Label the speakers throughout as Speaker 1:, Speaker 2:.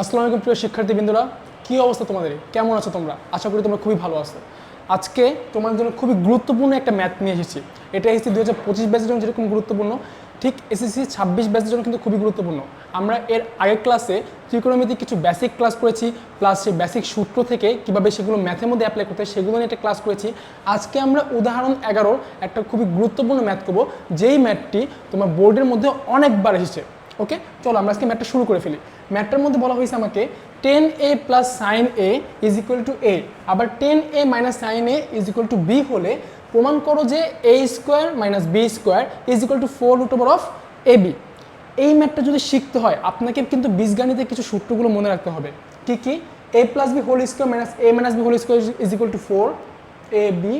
Speaker 1: আসসালামু আলাইকুম প্রিয় শিক্ষার্থী বিন্দুরা কী অবস্থা তোমাদের? কেমন আছো তোমরা? আশা করি তোমরা খুবই ভালো আছো। আজকে তোমাদের জন্য খুবই গুরুত্বপূর্ণ একটা ম্যাথ নিয়ে এসেছি। এটা এসেছি দু হাজার পঁচিশ ব্যাচের জন্য যেরকম গুরুত্বপূর্ণ, ঠিক এসএসসি ছাব্বিশ ব্যাচের জন্য কিন্তু খুবই গুরুত্বপূর্ণ। আমরা এর আগের ক্লাসে ত্রিকোণমিতি কিছু বেসিক ক্লাস করেছি প্লাস সেই বেসিক সূত্র থেকে কীভাবে সেগুলো ম্যাথের মধ্যে অ্যাপ্লাই করতে সেগুলো নিয়ে একটা ক্লাস করেছি। আজকে আমরা উদাহরণ এগারোর একটা খুবই গুরুত্বপূর্ণ ম্যাথ করব, যেই ম্যাথটি তোমার বোর্ডের মধ্যে অনেকবার এসেছে। ওকে? চলো আমরা আজকে ম্যাথটা শুরু করে ফেলি। ম্যাটটার মধ্যে বলা হয়েছে আমাকে tan A plus sine A is equal to A আবার tan A minus sine A is equal to B হলে প্রমাণ করো যে A square minus B square is equal to four root over of A B এই ম্যাটটা যদি শিখতে হয়, আপনাকে কিন্তু বীজগণিতের কিছু সূত্রগুলো মনে রাখতে হবে। কি কি? A plus B whole square minus A minus B whole square is equal to four A B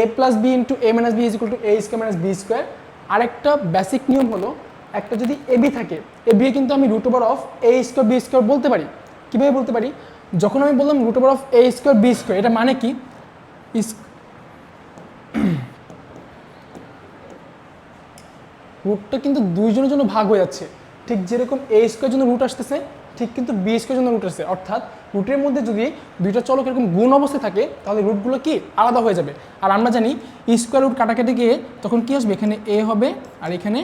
Speaker 1: A plus B into A minus B is equal to A square minus B square আরেকটা basic নিয়ম হলো একটা যদি A B থাকে এ B কিন্তু আমি root over of A square B square বলতে পারি। কীভাবে বলতে পারি? যখন আমি বললাম root over of A square B square এটা মানে কি? রুটটা কিন্তু দুইজনের জন্য ভাগ হয়ে যাচ্ছে। ঠিক যেরকম এ স্কোয়ার জন্য রুট আসতেছে, ঠিক কিন্তু বি স্কোয়ার জন্য রুট আসছে অর্থাৎ রুটের মধ্যে যদি দুইটা চলক এরকম গুণ অবস্থায় থাকে, তাহলে রুটগুলো কি? আলাদা হয়ে যাবে। আর আমরা জানি স্কোয়ার রুট কাটাকাটি গিয়ে তখন কি আসবে? এখানে এ হবে, আর এখানে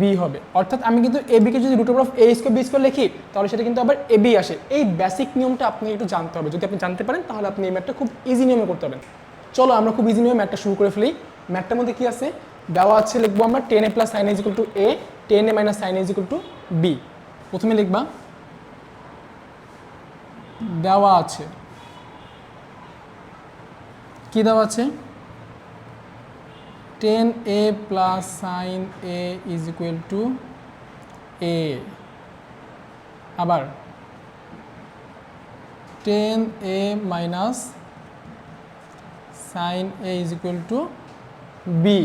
Speaker 1: বি হবে। অর্থাৎ আমি কিন্তু এ বিকে যদি root of A square B square লিখি, তাহলে সেটা কিন্তু আবার এ বি আসে। এই বেসিক নিয়মটা আপনি একটু জানতে হবে। যদি আপনি জানতে পারেন, তাহলে আপনি এই ম্যাথটা খুব ইজি নিয়মে করতে পারেন চলো আমরা খুব ইজি নিয়মে ম্যাথটা শুরু করে ফেলি। ম্যাটটার মধ্যে কি আছে? দেওয়া আছে লিখব আমরা tan A plus sine is equal to A tan A minus sine is equal to B প্রথমে লিখবা, দেওয়া আছে। কি দেওয়া আছে? Tan A plus sine A is equal to A আবার tan A minus sine A is equal to B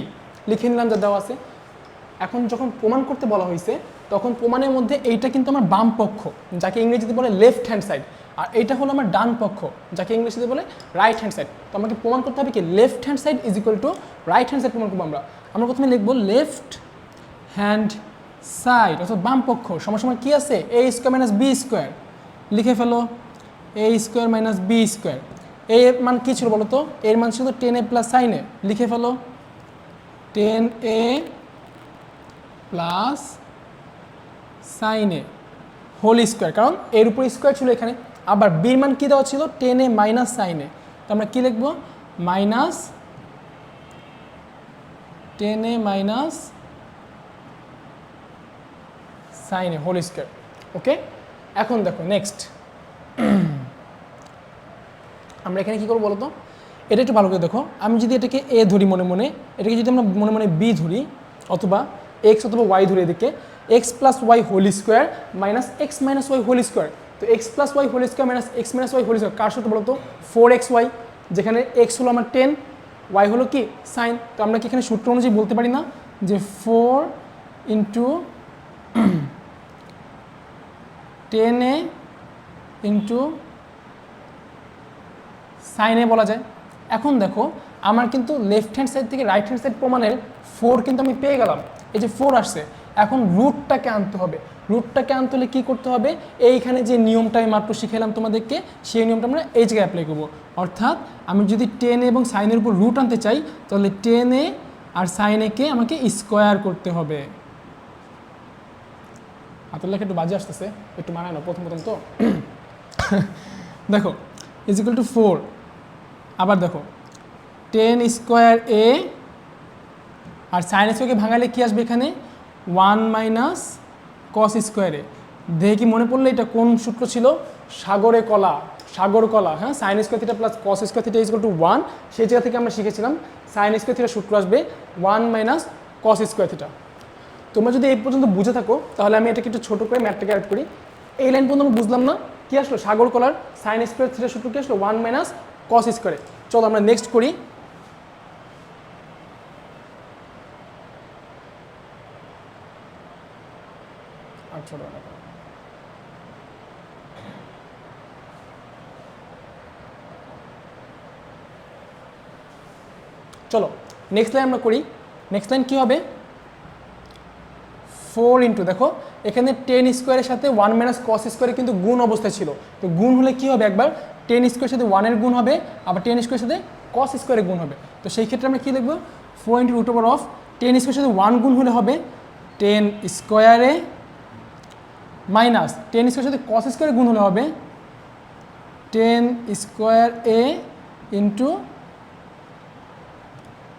Speaker 1: লিখে নিলাম যা দেওয়া আছে। এখন যখন প্রমাণ করতে বলা হয়েছে, তখন প্রমাণের মধ্যে এইটা কিন্তু আমার বাম পক্ষ, যাকে ইংরেজিতে বলে লেফট হ্যান্ড সাইড আর এইটা হলো আমার ডান পক্ষ, যাকে ইংলিশে বলে রাইট হ্যান্ড সাইড তো আমাকে প্রমাণ করতে হবে কি left hand side is equal to right hand side প্রমাণ করব আমরা। আমরা প্রথমে লিখব লেফট হ্যান্ড সাইড অর্থাৎ বাম পক্ষ, সময় সময় কী আছে? A square minus B square লিখে ফেলো A square minus B square এ মান কী ছিল বলো তো এর মান ছিল tan A plus sine A লিখে ফেলো tan A plus sine A whole square কারণ এর উপর স্কোয়ার ছিল এখানে। আবার বির মান কী দেওয়া ছিল? টেন মাইনাস সাইনে তো আমরা কী লিখব? মাইনাস টেন মাইনাস সাইনে হোল স্কোয়ার ওকে এখন দেখো নেক্সট আমরা এখানে কী করব বলো তো এটা একটু ভালো করে দেখো। আমি যদি এটাকে এ ধরি মনে মনে, এটাকে যদি আমরা মনে মনে বি ধরি, অথবা এক্স অথবা ওয়াই ধরি এদিকে X plus Y whole square minus X minus Y whole square তো X plus Y whole square minus X minus Y whole square কার সাথে বলো তো ফোর এক্স ওয়াই যেখানে এক্স হলো আমার টেন ওয়াই হলো কি? সাইন তো আমরা কি এখানে সূত্র অনুযায়ী বলতে পারি না? যে four into tan A into সাইনে বলা যায়। এখন দেখো, আমার কিন্তু লেফট হ্যান্ড সাইড থেকে রাইট হ্যান্ড সাইড প্রমাণের ফোর কিন্তু আমি পেয়ে গেলাম। এই যে ফোর আসছে এখন রুটটাকে আনতে হবে। রুটটাকে আনতে হলে কী করতে হবে? এইখানে যে নিয়মটা আমি মাত্র শিখালাম তোমাদেরকে, সেই নিয়মটা আমরা এই জায়গায় অ্যাপ্লাই করব। অর্থাৎ আমি যদি টেন এবং সাইনের উপর রুট আনতে চাই, তাহলে টেন এ আর সাইন একে আমাকে স্কোয়ার করতে হবে। হাতের লেখা একটু বাজে আসতেছে, একটু মানায় না প্রথম প্রথম তো। দেখো ইজিক্যাল টু ফোর আবার দেখো টেন স্কোয়ার এ আর সাইন স্কোয়ারকে ভাঙালে কী আসবে এখানে? ওয়ান মাইনাস কস স্কোয়ারে দেখে কি মনে পড়ল এটা কোন সূত্র ছিল? সাগরে কলা, সাগর কলা হ্যাঁ? Sine square theta plus cos square theta is equal to one সেই জায়গা থেকে আমরা শিখেছিলাম সাইন স্কোয়ার থিটা সূত্র আসবে one minus cos square theta তোমরা যদি এই পর্যন্ত বুঝে থাকো, তাহলে আমি এটাকে একটু ছোটো করে ম্যাথটাকে অ্যাড করি। এই লাইন পর্যন্ত বুঝলাম না। কি আসলো? সাগর কলার সাইন স্কোয়ার থ্রিটা সূত্র কি আসলো? ওয়ান মাইনাস কস স্কোয়ারে চলো আমরা নেক্সট করি। আর ছোটো না। চলো নেক্সট লাইন আমরা করি। নেক্সট লাইন কী হবে? ফোর ইন্টু দেখো, এখানে টেন স্কোয়ারের সাথে ওয়ান মাইনাস কস স্কোয়ারে কিন্তু গুণ অবস্থায় ছিল। তো গুণ হলে কি হবে একবার? টেন স্কোয়ারের সাথে ওয়ানের গুণ হবে, আবার টেন স্কোয়ারের সাথে কস স্কোয়ারের গুণ হবে। তো সেই ক্ষেত্রে আমরা কী লিখব? Four into root over of tan স্কোয়ারের সাথে ওয়ান গুণ হলে হবে টেন স্কোয়ারে মাইনাস টেন স্কোয়ারের সাথে কস স্কোয়ারে গুণ হলে হবে tan square A into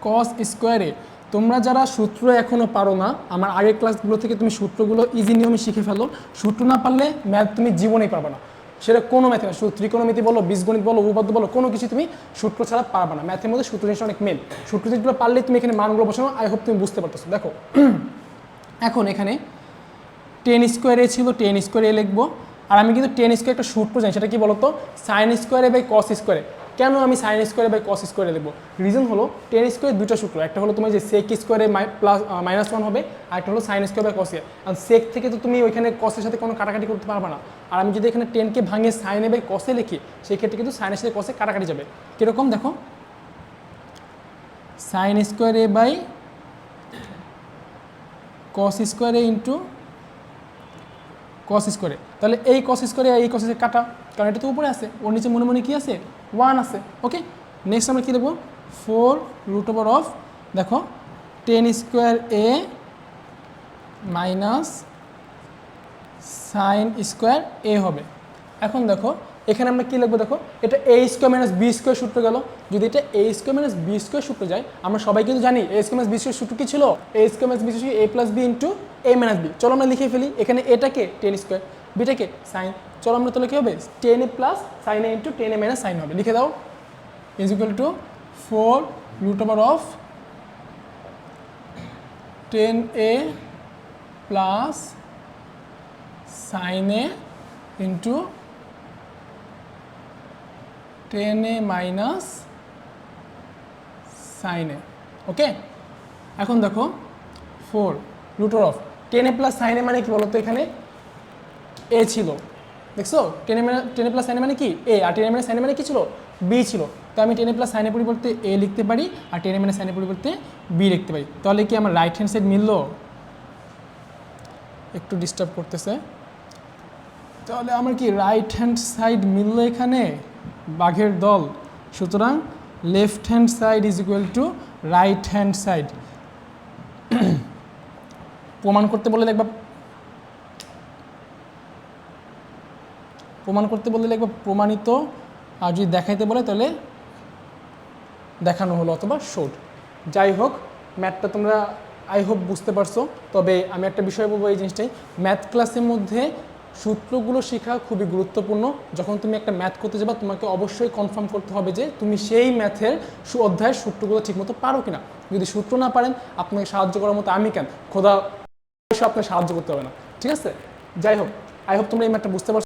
Speaker 1: cos স্কোয়ারে তোমরা যারা সূত্র এখনও পারো না, আমার আগের ক্লাসগুলো থেকে তুমি সূত্রগুলো ইজি নিয়মে শিখে ফেলো। সূত্র না পারলে ম্যাথ তুমি জীবনেই পারবে না। সেটা কোনো ম্যাথে না। শুধু ত্রিকোণমিতি বলো, বীজগণিত বলো, উপপাদ্য বলো, কোনো কিছু তুমি সূত্র ছাড়া পারবে না। ম্যাথের মধ্যে সূত্র জিনিসটা অনেক মেন সূত্র জিনিসগুলো পারলে তুমি এখানে মানগুলো বসানো। আই হোপ তুমি বুঝতে পারতেছো। দেখো, এখন এখানে টেন স্কোয়ারে ছিল টেন স্কোয়ারে লিখব। আর আমি কিন্তু টেন স্কোয়ার একটা সূত্র জানি, সেটা কি বলতো? সাইন স্কোয়ারে বাই কস স্কোয়ারে কেন আমি সাইন স্কোয়ারে বাই কস স্কোয়ারে লিখব? রিজন হলো টেন স্কোয়ার দুটো সূত্র, একটা হলো তোমার যে সেক স্কোয়ারে প্লাস মাইনাস ওয়ান হবে, আর একটা হলো সাইন স্কোয়ার বাই কস আর সেক থেকে তো তুমি ওইখানে কসের সাথে কোনো কাটাকাটি করতে পারবে না। আর আমি যদি এখানে টেনকে ভাঙিয়ে সাইনে বাই কসে লিখি, সেই ক্ষেত্রে কিন্তু সাইনের সাথে কসে কাটাকাটি যাবে। কীরকম? দেখো। সাইন স্কোয়ার বাই কস স্কোয়ারে ইন্টু কস স্কোয়ারে তাহলে এই কস স্কোয়ারে এই কস কাটা। কারণ এটা তো উপরে আছে। ওর নিচে মনে মনে কি আছে? ওয়ান আছে। ওকে নেক্সট আমরা কী দেবো ফোর রুট ওভার অফ দেখো tan square A minus sine square A হবে। এখন দেখো এখানে আমরা কী লিখব দেখো? এটা A square minus B square সূত্র গেল। যদি এটা A square minus B square সূত্র যায়, আমরা সবাই কিন্তু জানি A square minus B square সূত্র কী ছিল? A square minus B square A plus B into A minus B চলো আমরা লিখে ফেলি, এখানে এটাকে টেন স্কোয়ার বিটাকে সাইন চলো আমরা তাহলে কী হবে? Tan A plus sine A into tan A minus sine হবে। লিখে দাও। Is equal to four root over of tan A plus sine A into tan A minus sine A okay? এখন দেখো, four root over of tan A plus sine A মানে কি বলতো এখানে? A ছিল, দেখছ? Tan A tan A plus sine A মানে কি? এ, আর টেন এ মানে সাইন এ মানে কি ছিল? বি ছিল। তো আমি টেন এ প্লাস সাইনের পরিবর্তে এ লিখতে পারি, আর টেন এ মানে সাইনের পরিবর্তে বি লিখতে পারি। তাহলে কি আমার রাইট হ্যান্ড সাইড মিললো? একটু ডিস্টার্ব করতেছে। তাহলে আমার কি রাইট হ্যান্ড সাইড মিললো এখানে? বাঘের দল। সুতরাং left hand side is equal to right hand side প্রমাণ করতে বলে দেখবা, প্রমাণ করতে বললে লিখবা প্রমাণিত, আর যদি দেখাইতে বলে তাহলে দেখানো হলো অথবা শোড যাই হোক ম্যাথটা তোমরা আই হোপ বুঝতে পারছ। তবে আমি একটা বিষয় বলব এই জিনিসটাই। ম্যাথ ক্লাসের মধ্যে সূত্রগুলো শেখা খুবই গুরুত্বপূর্ণ। যখন তুমি একটা ম্যাথ করতে যাবা, তোমাকে অবশ্যই কনফার্ম করতে হবে যে তুমি সেই ম্যাথের অধ্যায়ের সূত্রগুলো ঠিকমতো পারো কিনা। যদি সূত্র না পারেন, আপনাকে সাহায্য করার মতো আমি কেন? খোদা, অবশ্যই আপনাকে সাহায্য করতে হবে না। ঠিক আছে? যাই হোক আই হোপ তোমরা এই ম্যাথটা বুঝতে পারছ।